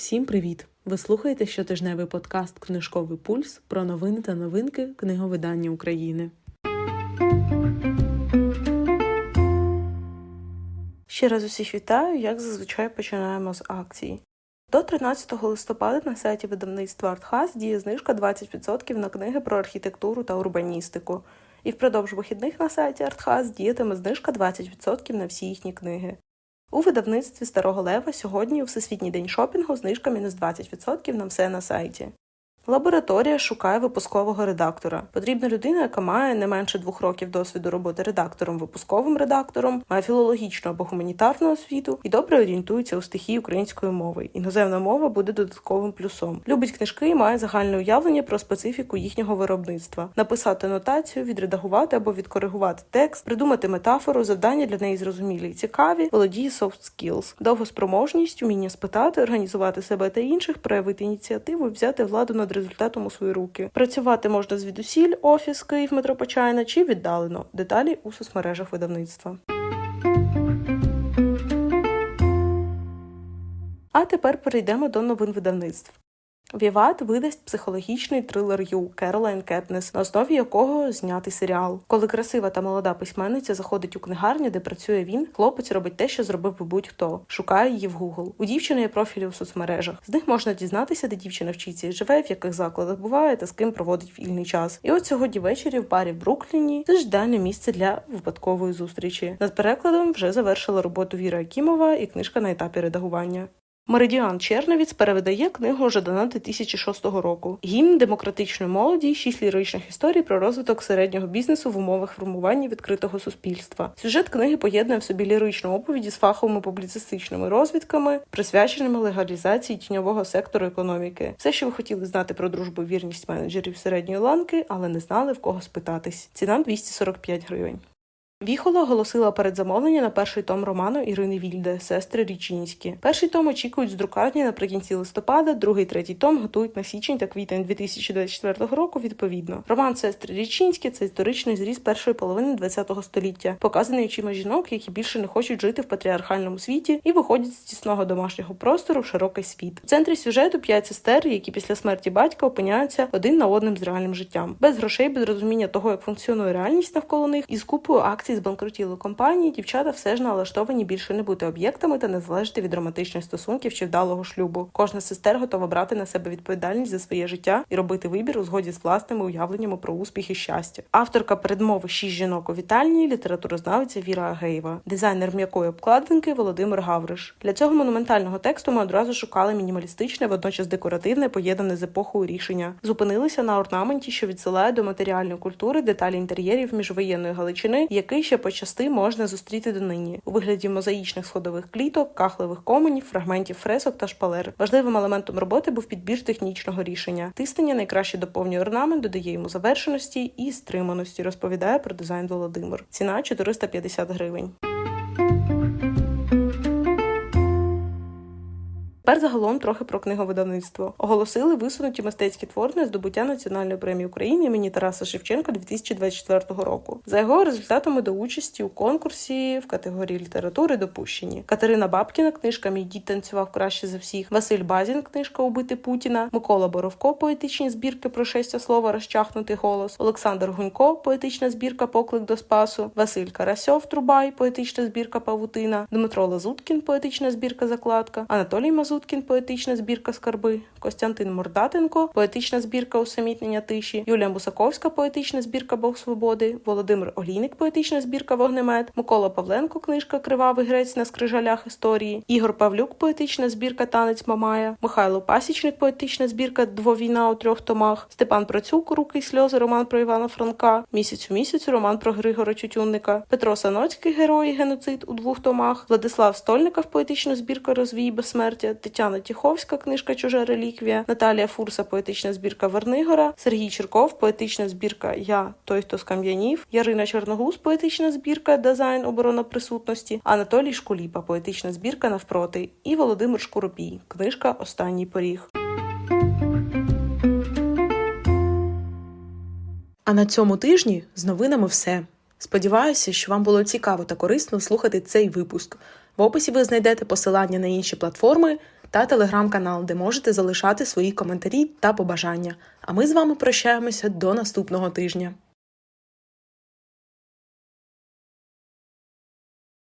Всім привіт! Ви слухаєте щотижневий подкаст Книжковий пульс про новини та новинки книговидання України. Ще раз усіх вітаю, як зазвичай починаємо з акції. До 13 листопада на сайті видавництва Артхаз діє знижка 20% на книги про архітектуру та урбаністику. І впродовж вихідних на сайті Артхаз діятиме знижка 20% на всі їхні книги. У видавництві Старого Лева сьогодні у Всесвітній день шопінгу знижка мінус 20% на все на сайті. Лабораторія шукає випускового редактора. Потрібна людина, яка має не менше двох років досвіду роботи редактором, випусковим редактором, має філологічну або гуманітарну освіту і добре орієнтується у стихії української мови. Іноземна мова буде додатковим плюсом. Любить книжки і має загальне уявлення про специфіку їхнього виробництва, написати нотацію, відредагувати або відкоригувати текст, придумати метафору, завдання для неї зрозумілі і цікаві, володіє soft skills, довгоспроможність, вміння спитати, організувати себе та інших, проявити ініціативу взяти владу над результатом у свої руки. Працювати можна звідусіль, офіс Київ Метропочайна чи віддалено. Деталі у соцмережах видавництва. А тепер перейдемо до новин видавництв. Віват видасть психологічний трилер Ю Керолайн Кетнес, на основі якого знятий серіал. Коли красива та молода письменниця заходить у книгарню, де працює він, хлопець робить те, що зробив би будь-хто. Шукає її в Google. У дівчини є профілі у соцмережах. З них можна дізнатися, де дівчина вчиться живе, в яких закладах буває та з ким проводить вільний час. І от сьогодні ввечері в барі в Брукліні це місце для випадкової зустрічі. Над перекладом вже завершила роботу Віра Акімова і книжка на етапі редагування. Меридіан Черновіц перевидає книгу Жадана 2006 року. Гімн демократичної молоді, шість ліричних історій про розвиток середнього бізнесу в умовах формування відкритого суспільства. Сюжет книги поєднує в собі ліричну оповіді з фаховими публіцистичними розвідками, присвяченими легалізації тіньового сектору економіки. Все, що ви хотіли знати про дружбу вірність менеджерів середньої ланки, але не знали в кого спитатись. Ціна 245 гривень. Віхола оголосила передзамовлення на перший том роману Ірини Вільде Сестри Річинські. Перший том очікують з друкарні наприкінці листопада, другий третій том готують на січень та квітень 2024 року. Відповідно, роман Сестри Річинські це історичний зріз першої половини ХХ століття, показаний очима жінок, які більше не хочуть жити в патріархальному світі і виходять з тісного домашнього простору в широкий світ. В центрі сюжету п'ять сестер, які після смерті батька опиняються один на одним з реальним життям, без грошей, без розуміння того, як функціонує реальність навколо них, і з купою акцій збанкрутілої компанії, дівчата все ж налаштовані більше не бути об'єктами та не залежати від романтичних стосунків чи вдалого шлюбу. Кожна сестер готова брати на себе відповідальність за своє життя і робити вибір у згоді з власними уявленнями про успіх і щастя. Авторка передмови шість жінок у вітальні, літературознавиця Віра Агеєва, дизайнер м'якої обкладинки Володимир Гавриш. Для цього монументального тексту ми одразу шукали мінімалістичне, водночас декоративне, поєднане з епохою рішення. Зупинилися на орнаменті, що відсилає до матеріальної культури деталі інтер'єрів міжвоєнної галичини, який ще почасти можна зустріти донині у вигляді мозаїчних сходових кліток, кахлевих коменів, фрагментів фресок та шпалер. Важливим елементом роботи був підбір технічного рішення. Тиснення найкраще доповнює орнамент, додає йому завершеності і стриманості. Розповідає про дизайн Володимир. Ціна 450 гривень. Тепер загалом трохи про книговидавництво. Оголосили висунуті мистецькі твори на здобуття Національної премії України імені Тараса Шевченка 2024 року. За його результатами до участі у конкурсі в категорії літератури допущені Катерина Бабкіна, книжка Мій дід танцював краще за всіх, Василь Базін, книжка Убити Путіна, Микола Боровко, поетичні збірки про шестя слова розчахнутий голос, Олександр Гунько, поетична збірка Поклик до Спасу, Василь Карасьов, Трубай, поетична збірка Павутина, Дмитро Лазуткін, поетична збірка Закладка, Анатолій Мазуткін, поетична збірка Скарби, Костянтин Мордатенко, поетична збірка Усамітнення тиші, Юлія Мусаковська, поетична збірка Бог свободи, Володимир Олійник, поетична збірка Вогнемет, Микола Павленко, книжка Кривавий грець на скрижалях історії, Ігор Павлюк, поетична збірка Танець Мамая, Михайло Пасічник, поетична збірка Двовійна у трьох томах, Степан Процюк, Руки й сльози, роман про Івана Франка, Місяць у місяцю, роман про Григора Тютюнника, Петро Саноцький, герой геноцид у двох томах, Владислав Стольников, поетична збірка Розвій безсмертя, Тетяна Тіховська, книжка Чужа реліквія, Наталія Фурса, поетична збірка Вернигора, Сергій Черков, поетична збірка Я той, хто скам'янів, Ярина Чорногуз, поетична збірка Дизайн оборона присутності, Анатолій Шкуліпа, поетична збірка Навпроти і Володимир Шкуропій, книжка Останній поріг. А на цьому тижні з новинами все. Сподіваюся, що вам було цікаво та корисно слухати цей випуск. В описі ви знайдете посилання на інші платформи та телеграм-канал, де можете залишати свої коментарі та побажання. А ми з вами прощаємося до наступного тижня.